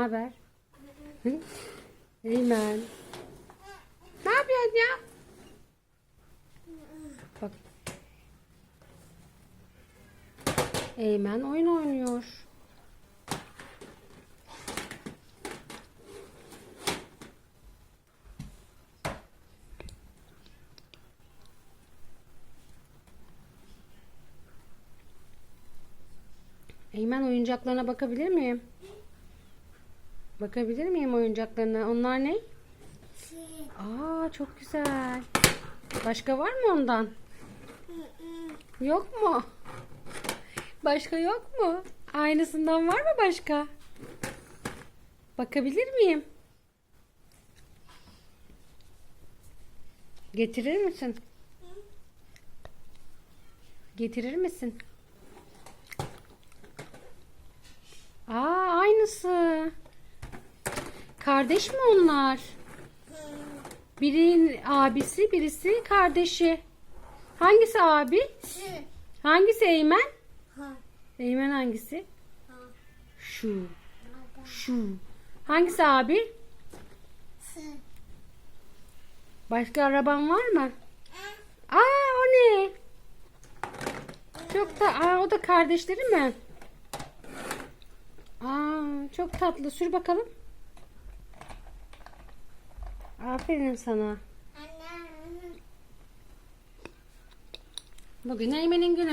haber? Hı? Eymen. Ne yapıyorsun ya? Bak. Eymen oyun oynuyor. Eymen oyuncaklarına bakabilir miyim? Bakabilir miyim oyuncaklarına? Onlar ne? Aa çok güzel. Başka var mı ondan? Yok mu? Başka yok mu? Aynısından var mı başka? Bakabilir miyim? Getirir misin? Getirir misin? Aa aynısı. Kardeş mi onlar? Birinin abisi, birisi kardeşi. Hangisi abi? Hangisi Eymen? Eymen hangisi? Şu. Şu. Hangisi abi? Başka araban var mı? Aa o ne? Çok da aa o da kardeşleri mi? Aa çok tatlı. Sür bakalım. Aferin sana. Bugün Eymen'in günü.